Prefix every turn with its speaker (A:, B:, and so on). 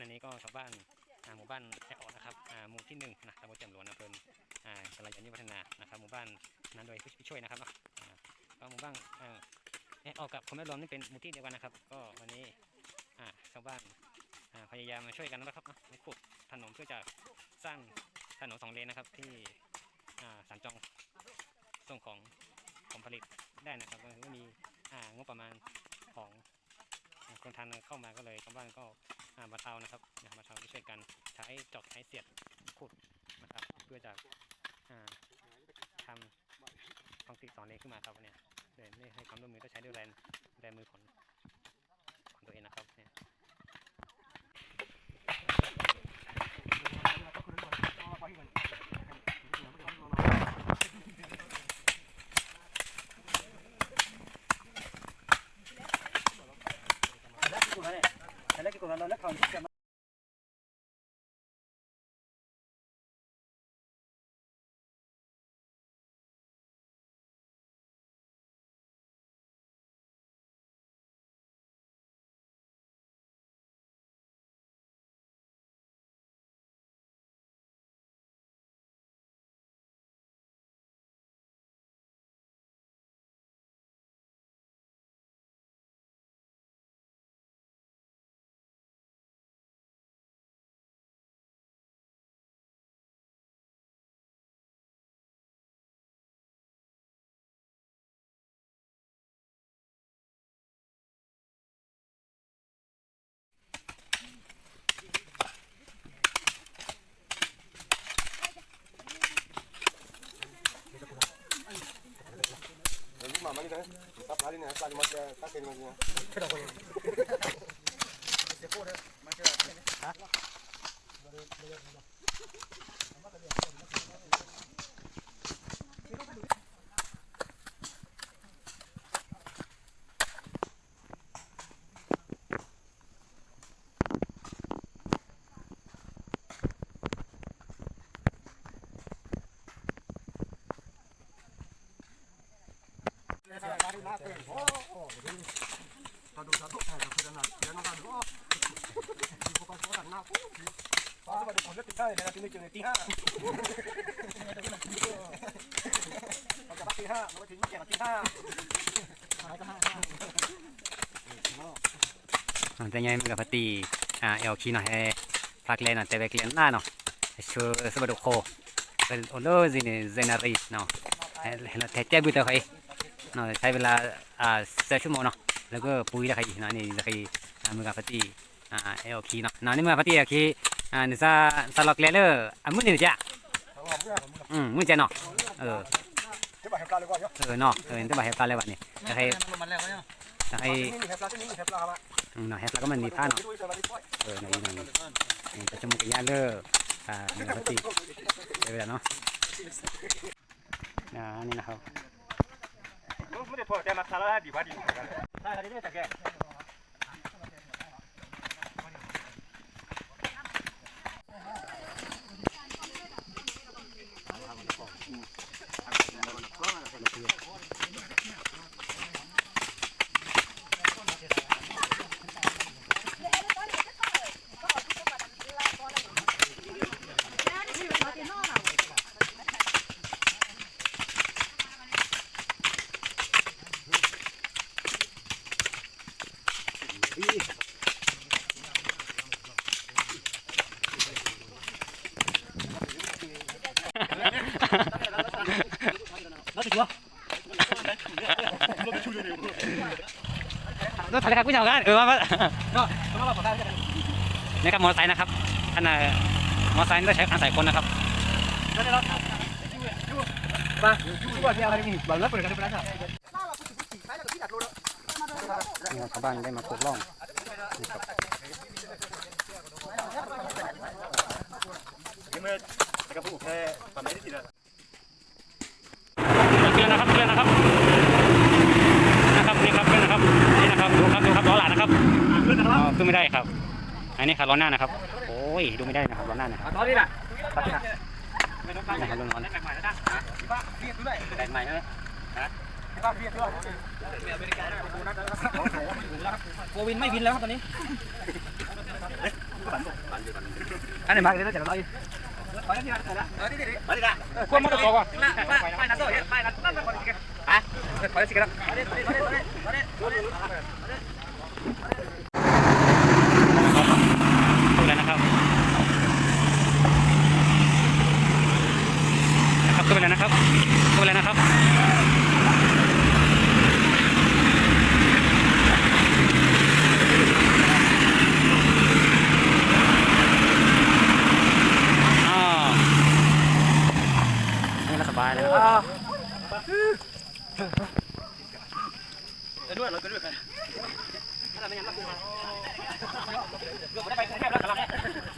A: อันนี้ก็ชาวบ้านหมู่บ้านแอออนะครับหมู่ที่หนึ่งนะตำบลแจ่มหลวงอำเภออ่าสลายยันยุพัฒนานะครับหมู่บ้านนั้นโดยผู้ช่วยนะครับเนาะก็หมู่บ้านแอออกับคนแม่รวมนี่เป็นหมู่ที่เดียวกันนะครับ ก็วันนี้ชาวบ้านพยายามมาช่วยกันนะครับเนาะในขุดถนนเพื่อจะสร้างถนนสองเลนนะครับที่อ่าสัญจรส่งของของผลิตได้นะครับก็มีงบประมาณของคนทานเข้ามาก็เลยชาวบ้านก็ามาเทานะครับมาเทาที่ช่วยกันใช้จอบใช้เสียดขุดนะครับ เพื่อจะทำคอนกรีตสอนเลขึ้นมาครับเนี่ยเลยไม่ให้ความร่วมมือต้องใช้ด้วยแรงแรงมือของของ না Kaya pala mo siya, kasi nyo niya. Eh. Kaya ko yan. อ่าแต่ยังมีกับพตีอ่าเอลคีหน่อยให้พักเลนหน่อยแต่ไปเลียนหน้าเนาะช่วยสบัดโคเป็นโอโลซินเซนารีเนาะให้เราแทะเจ็บอยู่แต่ใคร เนาะใช้เวลาอ่าเซชั่วโมงเนาะแล้วก็ปุ๋ยละใครเนาะนี่ละใคร่มือกับพตีอ่าเอลคีเนาะนาะนี่มือกับพตีเอลคีอ่านี่ซาซาล็อกเลเลอร์อะมือนี่จ้ะอืมมือจ้ะเนาะเออเออเนาะเออแต่บ่าเฮ็ดปาเลยบัดนี้แต่ให้แต่ให้อืมเนาะเฮ็ดแล้วก็มันมีผ้าเนาะเออในในในประจมูกยาเลอร์อ่าในปกติเดี๋ยวเนาะอ่านี่นะครับ
B: ไม่ได้พอ รถได้แต่แก
A: รถถ่ายครับผู้ชมกันเออมามานี่ครับมอเตอร์ไซค์นะครับอันน่ะมอเตอร์ไซค์ต้องใช้อาศัยคนนะครับนี่ชาวบ้านได้มาขุดร่องนะครับ
B: เมื่อแต่ก็พูดแค่ตอนนี้ที่ละ
A: เกลือนะครับเกลือนะครับนะครับนี่ครับเกลือนะครับนี่นะครับดูครับดูครับล้อหลัง นะครับ
B: ขึ้นนะค
A: อ๋
B: รับ
A: อขึ้นไม่ได้ครับ อันนี้ครับล้อหน้านะครับ โอ้ยดูไม่ได้นะครับล้อหน้านะครับ
B: ตอนนี้ล่ะ
A: นะครับล้อหน้า
B: แบ่งใหม่แล้วนะป้าเรียกด้วย
A: แบกใหม่ใช่ไหม
B: ป้าเรียกด้วยโควินไม่บินแล้วครับตอนนี้
C: อันนี้มาเลยนะจะเราอีก
B: กลัวมันจะตกอะ
C: ไปนะโซ่ไปนะนั่นเป็นคนที่อะขอสิครับ
A: พูดแล้วนะครับนะครับพูดไปแล้วนะครับพูดแล้วนะครับอ้าว นี่เราสบายเลยนะครับ
B: ด้วยเราไม่ยกัน
A: ไปกรุงเทพแล้วกลับมา